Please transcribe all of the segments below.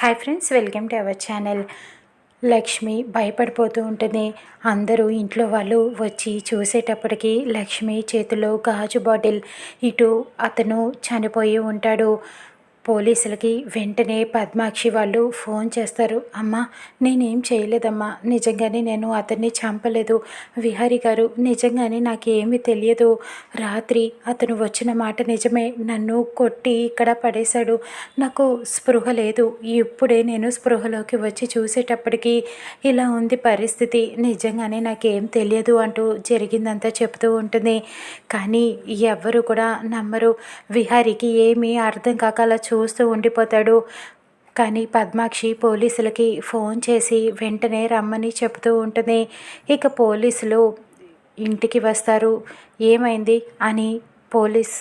Hi friends welcome to our channel. Lakshmi భయపడిపోతూ ఉంటుంది. అందరూ ఇంట్లో వాళ్ళు వచ్చి చూసేటప్పటికి లక్ష్మి చేతిలో గాజు బాటిల్. ఇటు అతను చనిపోయి ఉంటాడు. పోలీసులకి వెంటనే పద్మాక్షి వాళ్ళు ఫోన్ చేస్తారు. అమ్మా నేనేం చేయలేదమ్మా. నిజంగానే నేను అతన్ని చంపలేదు. విహారి గారు నిజంగానే నాకేమీ తెలియదు. రాత్రి అతను వచ్చిన మాట నిజమే. నన్ను కొట్టి ఇక్కడ పడేశాడు. నాకు స్పృహ లేదు. ఇప్పుడే నేను స్పృహలోకి వచ్చి చూసేటప్పటికి ఇలా ఉంది పరిస్థితి. నిజంగానే నాకేం తెలియదు అంటూ జరిగిందంతా చెప్తూ ఉంటుంది. కానీ ఎవ్వరు కూడా నమ్మరు. విహారికి ఏమీ అర్థం కాక అలా చూ చూస్తూ ఉండిపోతాడు. కానీ పద్మాక్షి పోలీసులకి ఫోన్ చేసి వెంటనే రమ్మని చెబుతూ ఉంటుంది. ఇక పోలీసులు ఇంటికి వస్తారు. ఏమైంది అని పోలీస్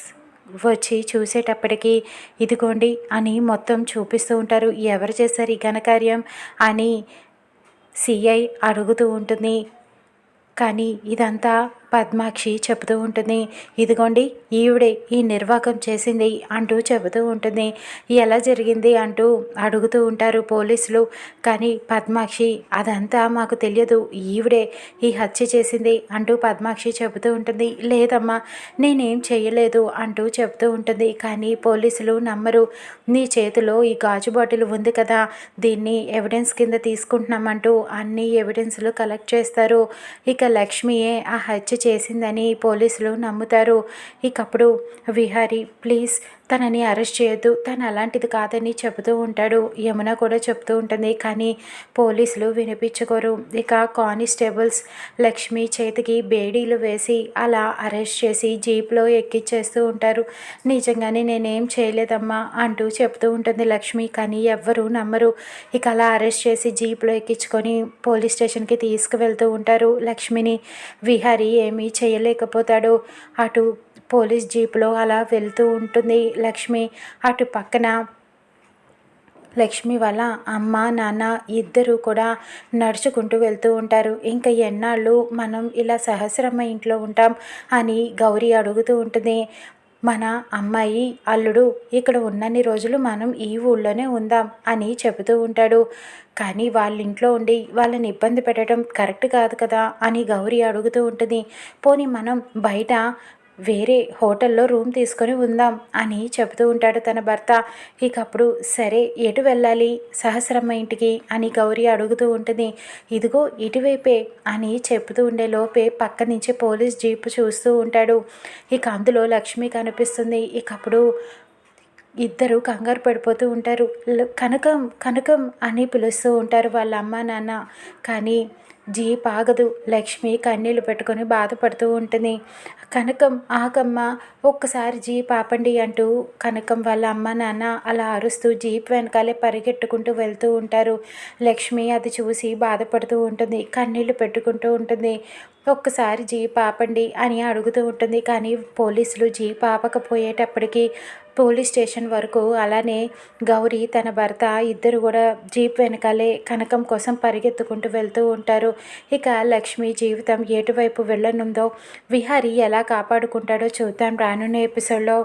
వచ్చి చూసేటప్పటికి ఇదిగోండి అని మొత్తం చూపిస్తూ ఉంటారు. ఎవరు చేశారు ఈ ఘనకార్యం అని సిఐ అడుగుతూ ఉంటుంది. కానీ ఇదంతా పద్మాక్షి చెబుతూ ఉంటుంది ఇదిగోండి ఈవిడే ఈ నిర్వాకం చేసింది అంటూ చెబుతూ ఉంటుంది. ఎలా జరిగింది? అంటూ అడుగుతూ ఉంటారు పోలీసులు. కానీ పద్మాక్షి అదంతా మాకు తెలియదు ఈవిడే ఈ హత్య చేసింది అంటూ పద్మాక్షి చెబుతూ ఉంటుంది. లేదమ్మా నేనేం చేయలేదు అంటూ చెబుతూ ఉంటుంది. కానీ పోలీసులు నమ్మరు. నీ చేతిలో ఈ గాజు బాటిల్ ఉంది కదా దీన్ని ఎవిడెన్స్ కింద తీసుకుంటున్నామంటూ అన్ని ఎవిడెన్స్లు కలెక్ట్ చేస్తారు. ఇక లక్ష్మియే ఆ హత్య చేసిందని పోలీసులు నమ్ముతారు. ఇకప్పుడు విహారీ ప్లీజ్ తనని అరెస్ట్ చేయొద్దు. తను అలాంటిది కాదని చెబుతూ ఉంటాడు. యమున కూడా చెప్తూ ఉంటుంది. కానీ పోలీసులు వినిపించుకోరు. ఇక కానిస్టేబుల్స్ లక్ష్మి చేతికి బేడీలు వేసి అలా అరెస్ట్ చేసి జీప్లో ఎక్కిచ్చేస్తూ ఉంటారు. నిజంగానే నేనేం చేయలేదమ్మా అంటూ చెప్తూ ఉంటుంది లక్ష్మి. కానీ ఎవ్వరూ నమ్మరు. ఇక అలా అరెస్ట్ చేసి జీప్లో ఎక్కించుకొని పోలీస్ స్టేషన్కి తీసుకువెళ్తూ ఉంటారు లక్ష్మిని. విహారీ ఏమీ చేయలేకపోతాడు. అటు పోలీస్ జీప్లో అలా వెళ్తూ ఉంటుంది లక్ష్మి. అటు పక్కన లక్ష్మి వాళ్ళ అమ్మ నాన్న ఇద్దరూ కూడా నడుచుకుంటూ వెళ్తూ ఉంటారు. ఇంకా ఎన్నాళ్ళు మనం ఇలా సహస్రమ్మ ఇంట్లో ఉంటాం అని గౌరీ అడుగుతూ ఉంటుంది. మన అమ్మాయి అల్లుడు ఇక్కడ ఉన్నన్ని రోజులు మనం ఈ ఊళ్ళోనే ఉందాం అని చెబుతూ ఉంటాడు. కానీ వాళ్ళ ఇంట్లో ఉండి వాళ్ళని ఇబ్బంది పెట్టడం కరెక్ట్ కాదు కదా అని గౌరీ అడుగుతూ ఉంటుంది. పోనీ మనం బయట వేరే హోటల్లో రూమ్ తీసుకొని ఉందాం అని చెబుతూ ఉంటాడు తన భర్త. ఇక అప్పుడు సరే ఎటు వెళ్ళాలి? సహస్రమ్మ ఇంటికి అని గౌరీ అడుగుతూ ఉంటుంది. ఇదిగో ఇటువైపే అని చెబుతూ ఉండే లోపే పక్క నుంచి పోలీస్ జీప్ చూస్తూ ఉంటాడు. ఇక అందులో లక్ష్మి కనిపిస్తుంది. ఇక అప్పుడు ఇద్దరు కంగారు పడిపోతూ ఉంటారు. కనకం కనకం అని పిలుస్తూ ఉంటారు వాళ్ళ అమ్మ నాన్న. కానీ జీప్ ఆగదు. లక్ష్మి కన్నీళ్ళు పెట్టుకొని బాధపడుతూ ఉంటుంది. కనకం ఆగమ్మ ఒక్కసారి జీప్ ఆపండి అంటూ కనకం వాళ్ళ అమ్మ నాన్న అలా అరుస్తూ జీప్ వెనకాలే పరిగెట్టుకుంటూ వెళ్తూ ఉంటారు. లక్ష్మి అది చూసి బాధపడుతూ ఉంటుంది. కన్నీళ్ళు పెట్టుకుంటూ ఉంటుంది. ఒక్కసారి జీప్ ఆపండి అని అడుగుతూ ఉంటుంది. కానీ పోలీసులు జీప్ ఆపకపోయేటప్పటికీ పోలీస్ స్టేషన్ వరకు అలానే గౌరీ తన భర్త ఇద్దరు కూడా జీప్ వెనకాలే కనకం కోసం పరిగెత్తుకుంటూ వెళ్తూ ఉంటారు. ఇక లక్ష్మి జీవితం ఎటువైపు వెళ్ళనుందో విహారీ ఎలా కాపాడుకుంటాడో చూద్దాం రానున్న ఎపిసోడ్లో.